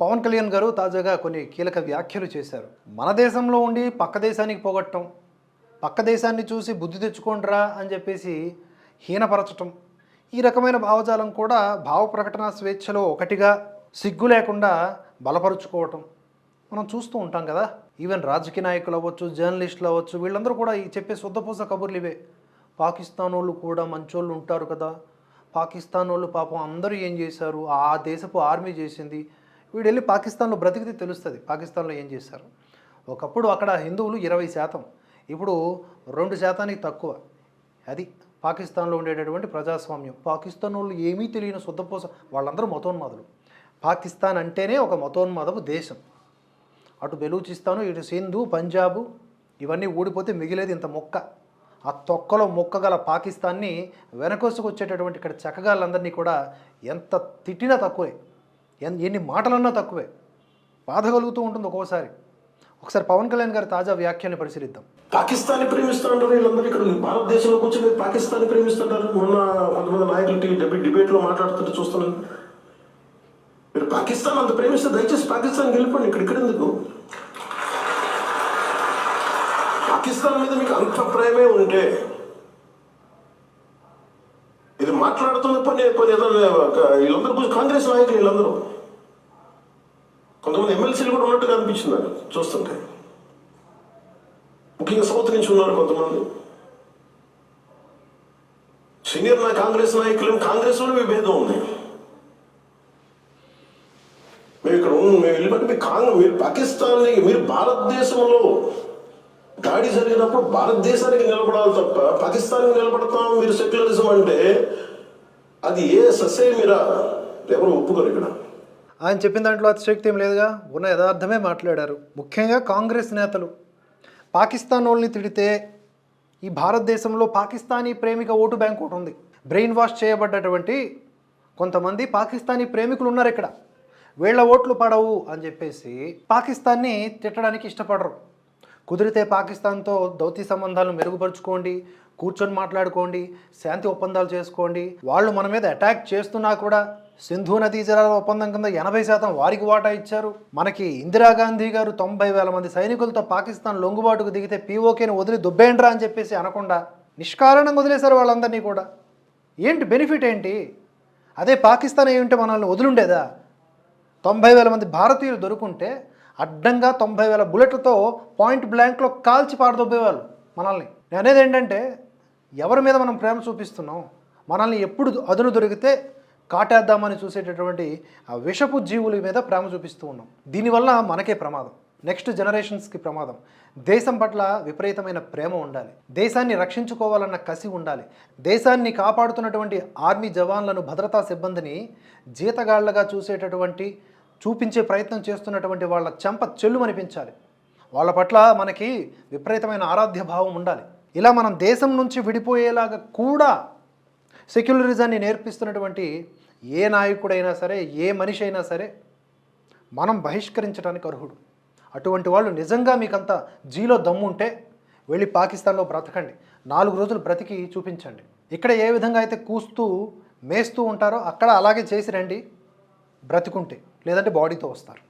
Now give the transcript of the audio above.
పవన్ కళ్యాణ్ గారు తాజాగా కొన్ని కీలక వ్యాఖ్యలు చేశారు. మన దేశంలో ఉండి పక్క దేశానికి పోగొట్టడం పక్క దేశాన్ని చూసి బుద్ధి తెచ్చుకోండిరా అని చెప్పేసి హీనపరచటం ఈ రకమైన భావజాలం కూడా భావ ప్రకటన స్వేచ్ఛలో ఒకటిగా సిగ్గు లేకుండా బలపరుచుకోవటం. మనం చూస్తూ ఉంటాం కదా ఈవెన్ రాజకీయ నాయకులు అవ్వచ్చు జర్నలిస్టులు అవ్వచ్చు వీళ్ళందరూ కూడా ఈ చెప్పే శుద్ధపూస కబుర్లు ఇవే పాకిస్తాన్ వాళ్ళు కూడా మంచోళ్ళు ఉంటారు కదా పాకిస్తాన్ వాళ్ళు పాపం అందరూ ఏం చేశారు? ఆ దేశపు ఆర్మీ చేసింది వీడు వెళ్ళి పాకిస్తాన్లో బ్రతికితే తెలుస్తుంది. పాకిస్తాన్లో ఏం చేశారు? ఒకప్పుడు అక్కడ హిందువులు ఇరవై శాతం. ఇప్పుడు రెండు శాతానికి తక్కువ. అది పాకిస్తాన్లో ఉండేటటువంటి ప్రజాస్వామ్యం. పాకిస్తాన్ వాళ్ళు ఏమీ తెలియని శుద్ధపోస వాళ్ళందరూ మతోన్మాదులు. పాకిస్తాన్ అంటేనే ఒక మతోన్మాదపు దేశం. అటు బెలూచిస్తాను ఇటు సింధు పంజాబు ఇవన్నీ ఊడిపోతే మిగిలేది ఇంత మొక్క. ఆ తొక్కలో మొక్కగల పాకిస్తాన్ని వెనకొసుకొచ్చేటటువంటి ఇక్కడ చక్కగాళ్ళందరినీ కూడా ఎంత తిట్టినా తక్కువే. ఎన్ని మాటలన్నా తక్కువే. బాధ కలుగుతూ ఉంటుంది ఒక్కోసారి. ఒకసారి పవన్ కళ్యాణ్ గారి తాజా వ్యాఖ్యల్ని పరిశీలిద్దాం. పాకిస్తాన్ ప్రేమిస్తుంటారు వీళ్ళందరూ ఇక్కడ భారతదేశంలో మీరు పాకిస్తాన్ ప్రేమిస్తుంటారు మొన్న కొంతమంది నాయకులు టీవీ డిబేట్ డిబేట్లో మాట్లాడుతుంటే చూస్తున్నాను. మీరు పాకిస్తాన్ అంత ప్రేమిస్తే దయచేసి పాకిస్తాన్ వెళ్ళిపోండి ఇక్కడ ఇక్కడ ఎందుకు? పాకిస్తాన్ మీద మీకు అంత ప్రేమే ఉంటే మాట్లాడుతున్న పని వీళ్ళందరూ కొంచెం కాంగ్రెస్ నాయకులు వీళ్ళందరూ. కొంతమంది ఎమ్మెల్సీలు కూడా ఉన్నట్టుగా అనిపించింది నాకు చూస్తుంటే. ముఖ్యంగా సౌత్ నుంచి ఉన్నారు కొంతమంది. సీనియర్ నా కాంగ్రెస్ నాయకులు కాంగ్రెస్లో విభేదం ఉంది. మేము ఇక్కడ మేము వెళ్ళిపోతే మీరు కాంగ్రెస్ మీరు పాకిస్తాన్ని మీరు భారతదేశంలో దాడి జరిగినప్పుడు భారతదేశానికి నిలబడాలి తప్ప పాకిస్తాన్కి నిలబడతాం మీరు సెక్యులరిజం అంటే అది ఏ ససేమిరా? ఎవరు ఒప్పుకోరు ఇక్కడ. ఆయన చెప్పిన దాంట్లో అతిశక్తి ఏం లేదుగా? ఉన్న యథార్థమే మాట్లాడారు. ముఖ్యంగా కాంగ్రెస్ నేతలు. పాకిస్తాన్ వాళ్ళని తిడితే ఈ భారతదేశంలో పాకిస్తానీ ప్రేమిక ఓటు బ్యాంక్ ఒకటి ఉంది. బ్రెయిన్ వాష్ చేయబడ్డటువంటి కొంతమంది పాకిస్తానీ ప్రేమికులు ఉన్నారు ఇక్కడ. వీళ్ళ ఓట్లు పడవు అని చెప్పేసి పాకిస్తాన్ని తిట్టడానికి ఇష్టపడరు. కుదిరితే పాకిస్తాన్తో దౌత్య సంబంధాలను మెరుగుపరుచుకోండి కూర్చొని మాట్లాడుకోండి శాంతి ఒప్పందాలు చేసుకోండి. వాళ్ళు మన మీద అటాక్ చేస్తున్నా కూడా సింధు నదీ జలాల ఒప్పందం కింద ఎనభై శాతం వారికి వాటా ఇచ్చారు. మనకి ఇందిరాగాంధీ గారు తొంభై వేల మంది సైనికులతో పాకిస్తాన్ లొంగుబాటుకు దిగితే పీఓకేని వదిలి దుబ్బేండ్రా అని చెప్పేసి అనకుండా నిష్కారణంగా వదిలేశారు వాళ్ళందరినీ కూడా. ఏంటి బెనిఫిట్ ఏంటి? అదే పాకిస్తాన్ ఏమింటే మనల్ని వదిలిండేదా? తొంభై వేల మంది భారతీయులు దొరుకుంటే అడ్డంగా తొంభై వేల బుల్లెట్లతో పాయింట్ బ్లాంక్లో కాల్చి పారదొబ్బేవాళ్ళు మనల్ని. నేను అనేది ఏంటంటే ఎవరి మీద మనం ప్రేమ చూపిస్తున్నాం? మనల్ని ఎప్పుడు అదును దొరికితే కాటేద్దామని చూసేటటువంటి ఆ విషపు జీవుల మీద ప్రేమ చూపిస్తూ ఉన్నాం. దీనివల్ల మనకే ప్రమాదం. నెక్స్ట్ జనరేషన్స్కి ప్రమాదం. దేశం పట్ల విపరీతమైన ప్రేమ ఉండాలి. దేశాన్ని రక్షించుకోవాలన్న కసి ఉండాలి. దేశాన్ని కాపాడుతున్నటువంటి ఆర్మీ జవాన్లను భద్రతా సిబ్బందిని జీతగాళ్ళగా చూసేటటువంటి చూపించే ప్రయత్నం చేస్తున్నటువంటి వాళ్ళ చెంప చెల్లు అనిపించాలి వాళ్ళ పట్ల మనకి విపరీతమైన ఆరాధ్య భావం ఉండాలి. ఇలా మనం దేశం నుంచి విడిపోయేలాగా కూడా సెక్యులరిజాన్ని నేర్పిస్తున్నటువంటి ఏ నాయకుడైనా సరే ఏ మనిషి అయినా సరే మనం బహిష్కరించడానికి అర్హుడు. అటువంటి వాళ్ళు నిజంగా మీకంత జీలో దమ్ముంటే వెళ్ళి పాకిస్తాన్లో బ్రతకండి. నాలుగు రోజులు బ్రతికి చూపించండి. ఇక్కడ ఏ విధంగా అయితే కూస్తూ మేస్తూ ఉంటారో అక్కడ అలాగే చేసి రండి బ్రతికుంటే. లేదంటే బాడీతో వస్తారు.